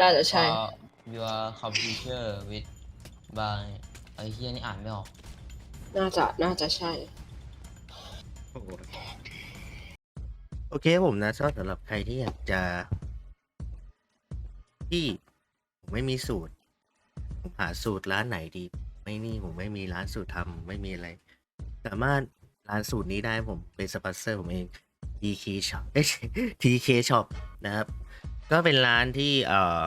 น่าจะใช่ uh, your computer with by ไอ้เฮียนี่อ่านไม่ออกน่าจะ น่าจะใช่ โอ้โหโอเคผมนะชอบสำหรับใครที่อยากจะ ที่ผมไม่มีสูตร ผมหาสูตรร้านไหนดี ไม่นี่ผมไม่มีร้านสูตรทำไม่มีอะไร สามารถร้านสูตรนี้ได้ผมเป็นสปอนเซอร์ผมเอง TK Shop เอ้ย TK Shop นะครับ ก็เป็นร้านที่เอ่อ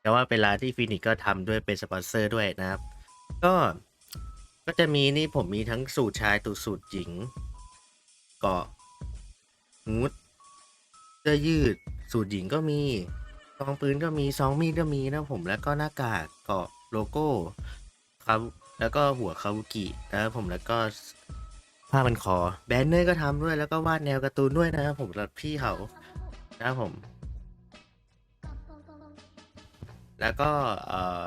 แต่ว่าเป็นร้านที่ฟินิกก็ทำด้วยเป็นสปอนเซอร์ด้วยนะครับ ก็ก็จะมีนี่ผมมีทั้งสูตรชายตัวสูตรหญิง เกาะฮูดเสื้อยืด สูตรหญิงก็มีซองปืนก็มีซองมีดก็มีนะผมแล้วก็หน้ากากเกาะโลโก้ครับแล้วก็หัวคาบุกินะครับผมแล้วก็ผ้ามันคอแบนเนอร์ก็ทำด้วยแล้วก็วาดแนวการ์ตูนด้วยนะครับผมสำหรับพี่เขานะครับผม แล้วก็เอ่อ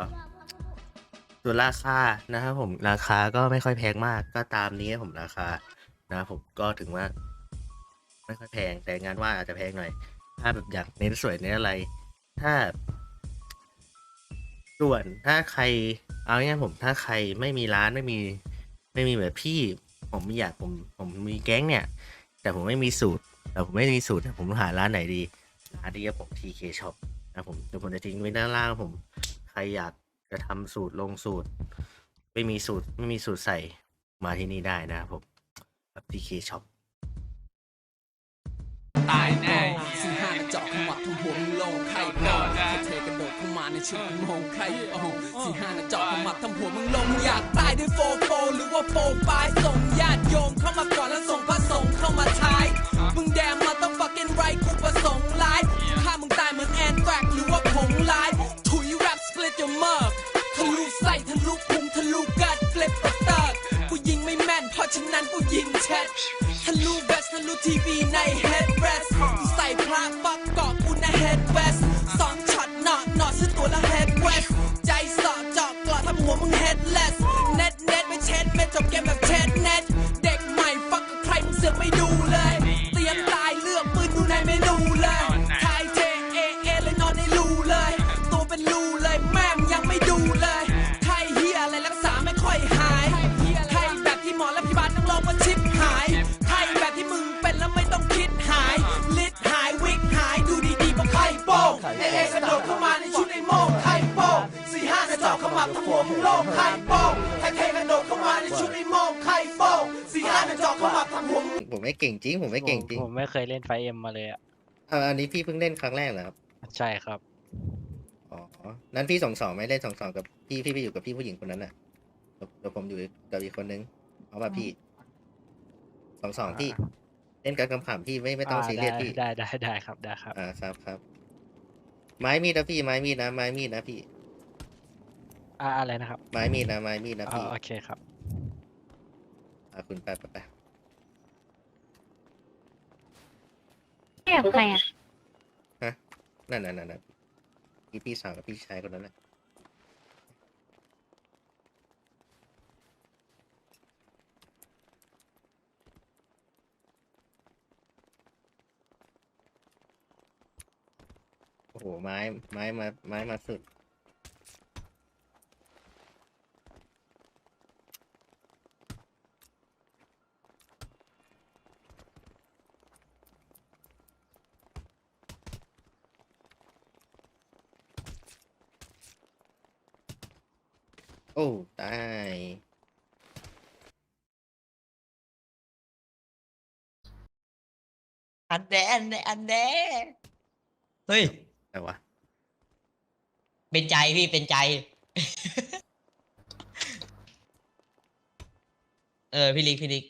ส่วนราคานะครับผมราคาก็ไม่ค่อยแพงมากก็ตามนี้ผมราคานะครับผมก็ถึงว่า ไม่ค่อยแพงแต่งานว่าอาจจะแพงหน่อย ถ้าแบบอยากเน้นสวยเน้นอะไร ถ้า ส่วนถ้าใคร เอาง่ายผมถ้าใครไม่มีร้านไม่มี ไม่มีแบบพี่ ผมไม่อยากผมผมมีแก๊งเนี่ย แต่ผมไม่มีสูตรแต่ผมไม่มีสูตรผมหาร้านไหนดีร้านนี้ครับผม TK Shop นะผมเดี๋ยวผมจะทิ้งไว้ด้านล่างผม ใครอยากจะทำสูตรลงสูตร ไม่มีสูตรไม่มีสูตรใส่มาที่นี่ได้นะครับผมแบบ TK Shop ตายแน่สี่ห้าเจาะขมับทำหัวมึงลงไข่โดนแค่เธอกระโดดเข้ามาในชุดมึงงไข่โอ้สี่ห้าเจาะขมับทำหัวมึงลงอยากตายด้วยโฟโฟหรือว่าโฟปลายส่งญาติโยมเข้ามาก่อนแล้วส่งพระสงฆ์เข้ามาท้ายมึงแดงมาต้อง fucking right กูประสงค์ร้าย แอนแฟกหรือว่าผงลาย ถุยแรป split your mug ทะลุไส้ทะลุพุงทะลุกัด flip the thug กูยิงไม่แม่นเพราะฉะนั้นกูยิงแชททะลุเวสทะลุทีวีในเฮดแรส งโล่งไข่โป้งไทยเทกระโดดเข้ามาในชุดไอ้โม่งไข่โป้งสี่ห้าจะเจาะขมับทั้งหัวมึงผมไม่เก่งจริง ผมไม่เก่งจริงผมไม่เคยเล่นไฟเอ็มมาเลยอะอ่าอันนี้พี่เพิ่งเล่นครั้งแรกเหรอครับ ใช่ครับ อ๋อ นั้นพี่สองสองไม่เล่นสองสองกับพี่พี่ไปอยู่กับพี่ผู้หญิงคนนั้นน่ะเดี๋ยวเดี๋ยวผมอยู่กับอีกคนนึง เอาป่ะพี่สองสองพี่ เล่นกันคำขำๆพี่ไม่ไม่ต้องาซีเรียสได้พี่ได้ได้ได้ครับได้ครับ อ่าครับครับ ไม้มีดนะพี่ไม้มีดนะไม้มีดนะพี่ อ่าอะไรนะครับไม้มีดนะไม้มีดนะอ๋อพี่โอเคครับ อ่าคุณไปไปไปเรียกใครอะนั่นนั่นนั่นนั่นพี่พี่สาวกับพี่ชายคนนั้นแหละโอ้โหไม้ไม้มาไม้มาสุด อ้ตายอันแดอันแดอันแดเฮ้ยแต่วะเป็นใจพี่เป็นใจ เออพี่ลิกพี่ลิก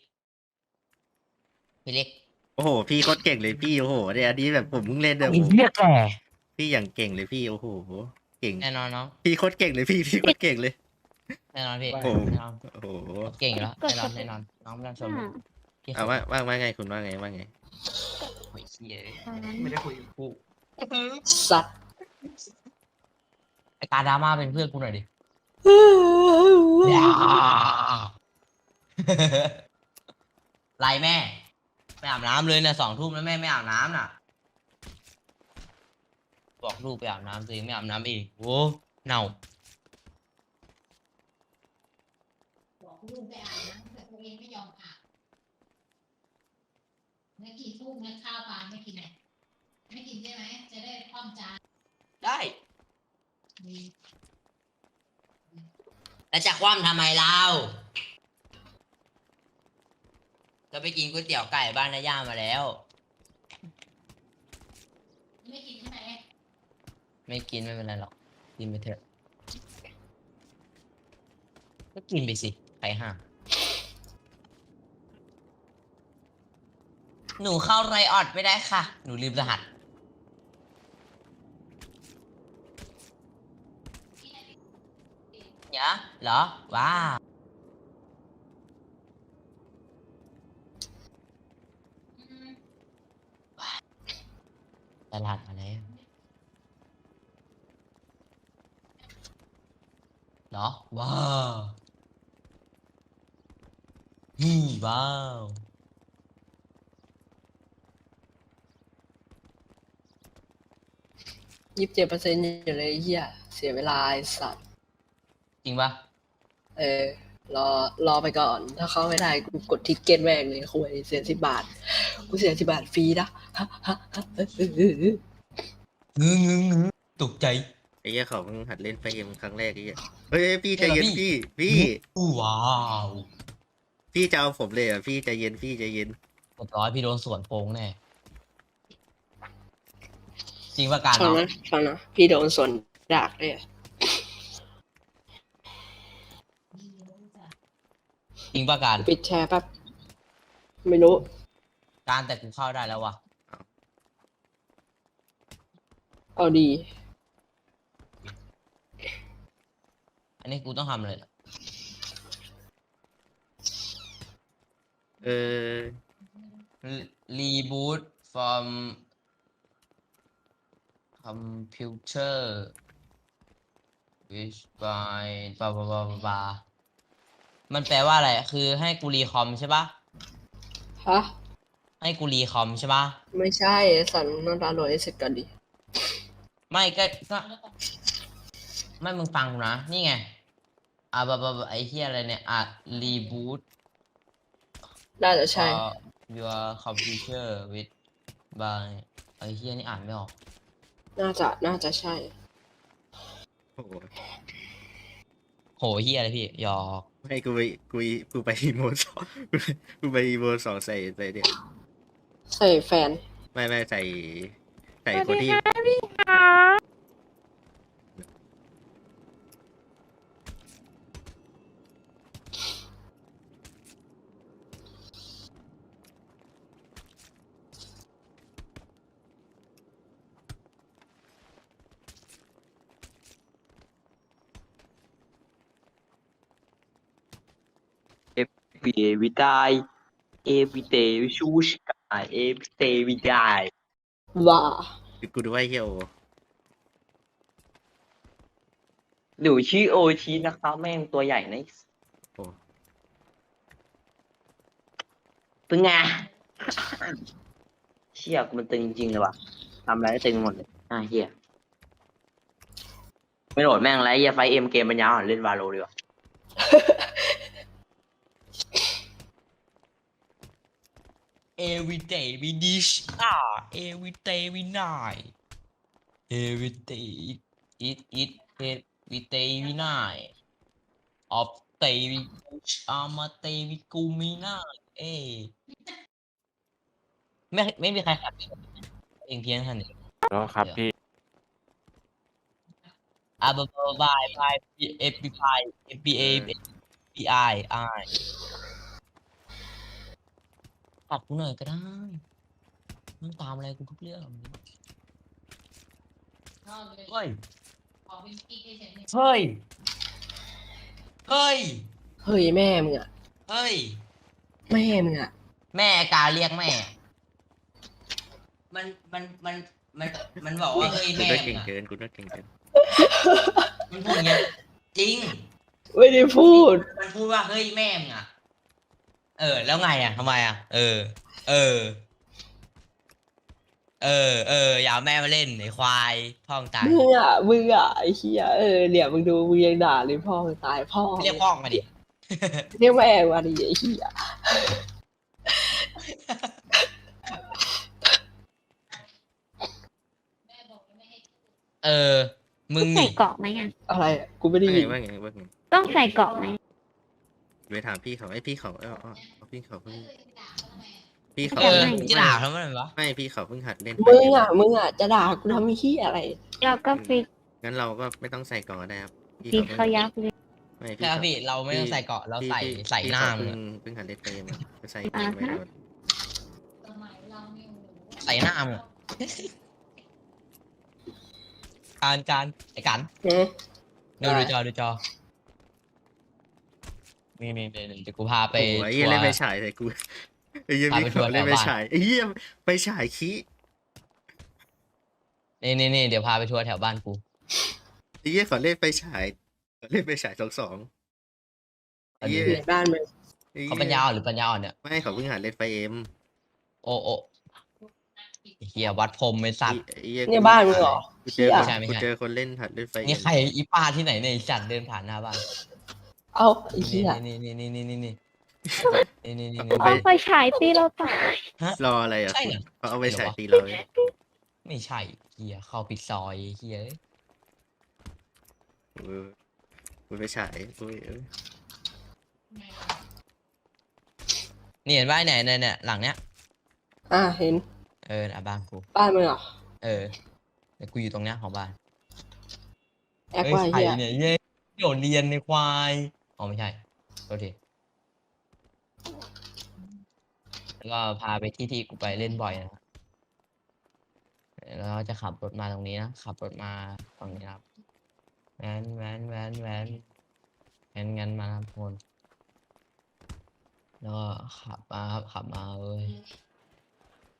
พี่ลิกโอ้โห พี่โคตรเก่งเลยพี่โอ้โหเนี่ยอันนี้แบบผมเพิ่งเล่นเนี่ยโอ้โหเรียกแก่พี่อย่างเก่งเลยพี่โอ้โห เก่งแน่นอนน้องพี่โคตรเก่งเลยพี่พี่โคตรเก่งเลยแน่นอนพี่โอ้โห แน่นอนโอ้โหเก่งอยู่แล้วแน่นอนแน่นอนน้องไม่ต้องชมอ่าพี่เอาว่าว่าว่าไงคุณว่าไงว่าไง โอ้ยเหี้ยตอนนั้นไม่ได้คุยกูสัตว์ไอการดราม่าเป็นเพื่อนกูหน่อยดิไล่แม่ไม่อาบน้ำเลยนะสองทุ่มแล้วแม่ไม่อาบน้ำน่ะ บอกลูกไปอาบน้ำตัวเองไม่อาบน้ำเองโอ้เน่า บอก ลูกไปอาบน้ำแต่ตัวเองไม่ยอมอาบแล้วกี่ทุ่มแล้วข้าวปลาไม่กินไหนไม่กินใช่ไหมจะได้คว่ำจานได้ดีแล้วจะคว่ำทำไมเราก็ไปกินก๋วยเตี๋ยวไก่บ้านนาย่ามาแล้ว ไม่กินใช่ไหมไม่กินไม่เป็นไรหรอก กินไปเถอะ ก็กินไปสิ ใครห้าหนูเข้าไรออดไม่ได้ค่ะ หนูลืมรหัสเยอะเหรอ ว้าว ตลาดมาแล้วเหรอ ว้าว ฮี่ว้าวยี่สิบเจ็ดเปอร์เซ็นต์อยู่เลยไอ้เฮียเสียเวลาไอ้สัตว์จริงปะเออ รอรอไปก่อน ถ้าเข้าไม่ได้กูกดทิกเก็ตแม่งเลยคุยเสียสิบบาท กูเสียสิบบาทฟรีนะฮะฮะฮะเออเออเออเอองึงงึงงึงตกใจ ไอ้เหี้ยเขาเพิ่งหัดเล่นไฟเอ็มครั้งแรกไอ้เหี้ยเฮ้ยพี่ใจใช่เหรอเย็นพี่พี่พี่ว้าว พี่จะเอาผมเลยเหรอะพี่ใจเย็นพี่ใจเย็น เรียบร้อยพี่โดนสวนโพงแน่ จริงปะการฟังเนาะนะฟังนะพี่โดนสวนดากเลยอะดีรู้จักจริงปะการปิดแชร์แป๊บไม่รู้ การแต่กูเข้าได้แล้ววะเอาดี อันนี้กูต้องทำเลยเหรอ เออ reboot from computer which by บาบาบาบาบามันแปลว่าอะไร คือให้กูรีคอมใช่ปะฮะ ให้กูรีคอมใช่ปะไม่ใช่ไอ้สันต้องดาวน์โหลดให้เสร็จก่อนดิ ไม่ก็ก็ไม่มึงฟังกูนะ นี่ไง อ่าบาบาบาไอเฮียอะไรเนี่ย อะ reboot น่าจะใช่ uh, your computer with by ไอเฮียนี่อ่านไม่ออก น่าจะ น่าจะใช่ โอ้โหโหเฮียอะไรพี่หยอกให้กูไปกูไปกูไปอีโมสองกูไปกูไปอีโมสองใส่ใส่เนี่ยใส่แฟน ไม่ไม่ใส่ ใส่คนที่ Every we die. Every day we choose sky. Every day we die. ว่ากูดูว่าไอ้เฮียโอหนูชื่อโอชีนะคะแม่งตัวใหญ่นะโอ้ตึงไงเชี่ยกูมันตึงจริงเลยว่ะทำอะไรก็ตึงหมดเลยอะเฮียไม่โหลดแม่งแล้วเฮียไฟเอ็มเกมปัญญาอ่อนเล่นวาโลดีกว่า every day we dish ah every day we night every day eat eat eat every day we night of day we dish ama day we กูมีหน้าเอ้ยไม่ไม่มีใครขัดเองเพี้ยนขนาดนี้ แล้วครับพี่ อ่ะบายบายบาย F B I F B A F B I I ปัดกูหน่อยก็ได้มึงตามอะไรกูทุกเรื่องชอบเลยเฮ้ยขอเป็นพี่เฉยๆเนี่ยเฮ้ย เฮ้ย เฮ้ยแม่มึงอะเฮ้ย แม่มึงอะแม่กาเรียกแม่ มัน มัน มัน มัน มันบอกว่าเฮ้ยกูแม่น่ามึเก่งงอะเกินกูน่าเก่งเกินมันพูดอย่างเงี้ยจริง ไม่ได้พูด มันพูดว่าเฮ้ยแม่มึงอะ เออ แล้วไงอะทำไมอะเออ เออ เออ เออ อย่าเอาแม่มาเล่นไอ้ควายพ่องตาย มึงอะมึงอะไอ้เหี้ยเออเนี่ยมึงดูมึงยังด่าเลยพ่อมึงตายพ่อเรียกพ่องมาดิ เรียกแม่มาดิไอ้เหี้ยเออ มึงใส่นี่เกราะไหมอะอะไรอะกูไม่ได้ว่ายิไงนว่าไงว่าไง ต้องใส่เกราะไหม ไปถามพี่เขาไอ้ยพี่เขาเออเออเอาพี่เขาเพิ่งพี่เขาเออไม่จะด่าทำไมวะไม่พี่เขาเพิ่งหัดเล่นมึงอะมึงอะจะด่ากูทำเหี้ยอะไร เราก็ฟิกงั้นเราก็ไม่ต้องใส่ก่อนก็ได้ครับพี่ฟิกพิ่งเขายับเลยไม่ใช่ครับพี่เราไม่ต้องใส่เกาะเราใส่ใส่หน้ามึงเพิ่อะงเพิ่งหัดเล่นเกมอะจะใส่เกมไว้ก่อนใส่หน้ามึงอะการการไอ้กันเอ๊ะดูดูจอดูจอ นี่นี่นี่เดี๋ยวกูพาไปโอ้ยไอ้ทัเหี้ยวเล่นไปร์ ฉายใส่กูไอ้เหี้ยพาพี่ไปทัวเขาร์เล่นไปแถวบ้าน ฉายไอ้เหี้ยไปฉายขี้นี่นี่นี่เดี๋ยวพาไปทัวร์แถวบ้านกู ไอ้เหี้ยเขาเล่นไปฉายเขาเล่นไปฉายสองสองไอ้เหี้ยในบ้านมึงไอ้หี้ยเขาปัญญาอ่อนหรือปัญญาอ่อนเนี่ย ไม่เขาเพิ่งหัดเล่นไฟเอ็มโอ้โอ้ไอ้เฮียวัดพรมไม่สัตว์ ไอ้เหี้ยเนี่ยบ้านมึงเหรอ กูเจอคนไม่ใช่ไม่ใช่ กูเจอคนเล่นหัดเล่นไฟเอ็ม นี่ใครอีป้าที่ไหนเนี่ยไอ้สัตว์เดินผ่านหน้าบ้าน เอ้าไอ้นี่เหี้ยนี่นี่นี่นี่นี่นี่นี่นี่นี่เอาไฟฉายตีเราตายรออะไรอะใช่เหรอเขาเอาไปฉายตีเราเลยไม่ใช่เฮียเข้าปิดซอยเฮียเออกูไปฉายกูเออนี่เห็นว่าไหนเนี่ยเนี่ยหลังเนี้ยอะเห็น เอออะบ้านกูบ้านมึงเหรอเออแต่กูอยู่ตรงเนี้ยของบ้านแอคว่าไอ้ใครเหี้ยเนี่ยเย้เดี๋ยวเรียนในควาย อ๋อไม่ใช่โทษทีแล้วก็พาไปที่ที่กูไปเล่นบ่อยนะแล้วก็จะขับรถมาตรงนี้นะขับรถมาตรงนี้ครับแวนแวนแวนแวนแวนงันมาครับทุกคนแล้วก็ขับมาครับขับมาเว้ย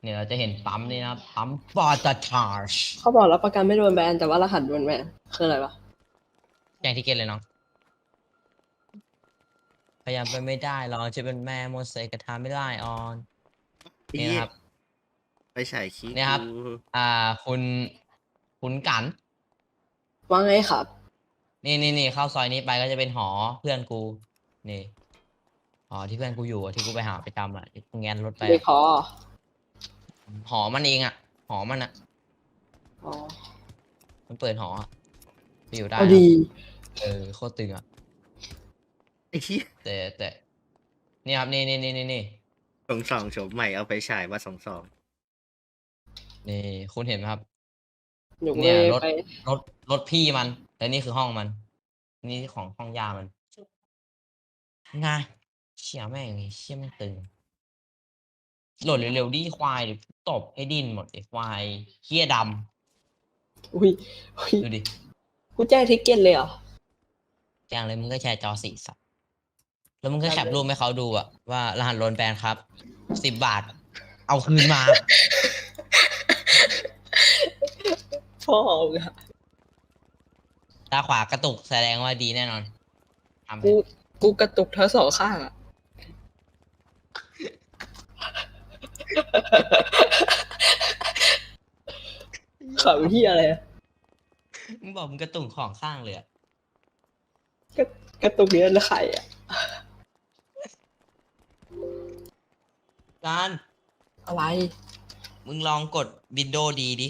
เนี่ยเราจะเห็นปั๊มนี่นะปั๊มปอตทาร์ชเขาบอกรับประกันไม่โดนแบนแต่ว่ารหัสโดนแบนคืออะไรวะแจ้งทิเก็ตเลยน้อง พยายามไปไม่ได้หรอกจะเป็นแม่โมเสกกระทาไม่ได้ออนไอ้นี่เหี้ยนะครับ ไปฉายขี้เนี่ยครับ กูอ่า คุณคุณกัน ว่าไงครับ นี่นี่นี่เข้าซอยนี้ไปก็จะเป็นหอเพื่อนกู นี่หอที่เพื่อนกูอยู่อะที่กูไปหาประจำอะที่กูแงนรถไปเด็กอะขอหอมันเองอะหอมันอะอ๋อมันเปิดหออะไปอยู่ได้เอานะดี เออโคตรตึงอะ ไอ้เหี้ยแต่แต่นี่ครับนี่นี่นี่นี่นี่สองสองโฉมใหม่เอาไปฉายมาสองสองนี่คุณเห็นไหมครับ หนูเนี่ยเลยรถ ไปรถรถพี่มันแต่นี่คือห้องมัน นี่ของห้องยามันไงเชี่ยแม่งไอ้เชี่ยแม่งตึงโหลดเร็วๆดิควายเดี๋ยวตบให้ดิ้นหมดไอ้ควายเฮี้ยดอุ้ยอุ้ยำดูดิ กูแจ้งทิกเก็ตเลยเหรอแจ้งเลยมึงก็แชร์จอสี่สัตว์ แล้วมึงก็แคปรูปให้เขาดูอะว่ารหัสโลนแบนครับสิบบาท เอาคืนมา พ่อมึงอะตาขวากระตุกแสดงว่าดีแน่นอนทำไปกูกูกระตุกทั้งสองข้างอะขำที่อะไรอะมึงบอกมึงกระตุกของข้างเลยอะกระตุกเนี้ยนะใครอะ การอะไร มึงลองกดวินโดว์ดีดิ